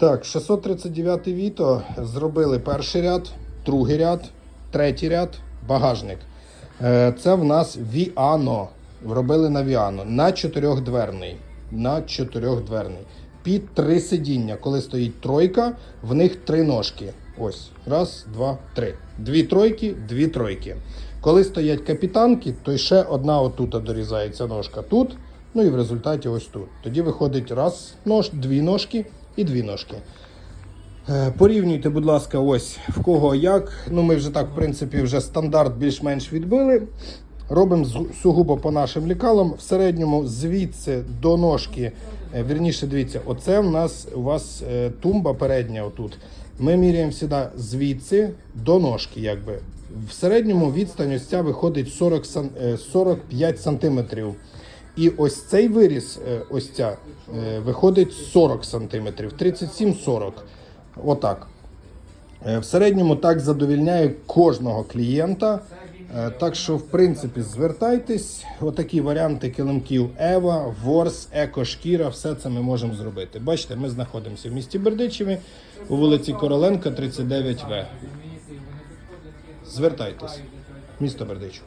Так, 639 Віто зробили перший ряд, другий ряд, третій ряд, багажник. Е, Це в нас Віано. Робили на Віано. На чотирьохдверний. На чотирьохдверний. Під три сидіння. Коли стоїть тройка, в них три ножки. Ось. Раз, два, три. Дві тройки, дві тройки. Коли стоять капітанки, то ще одна отут дорізається ножка тут. Ну і в результаті ось тут. Тоді виходить раз нож, дві ножки і дві ножки. Е, Порівнюйте, будь ласка, ось в кого як. Ну, ми вже так, в принципі, вже стандарт більш-менш відбили. Робимо сугубо по нашим лікалам. В середньому звідси до ножки, е, вірніше, дивіться, оце в нас у вас е, тумба передня отут. Ми міряємо сюди звідси до ножки, якби. В середньому відстань ось ця виходить 40, е, 45 сантиметрів. І ось цей виріс, е, ось ця, е, виходить 40 сантиметрів, 37-40. Отак. Е, В середньому так задовільняє кожного клієнта. Так що, в принципі, звертайтесь. Отакі варіанти килимків Ева, Ворс, Екошкіра, все це ми можемо зробити. Бачите, ми знаходимося в місті Бердичеві у вулиці Короленка, 39В. Звертайтесь. Місто Бердичів.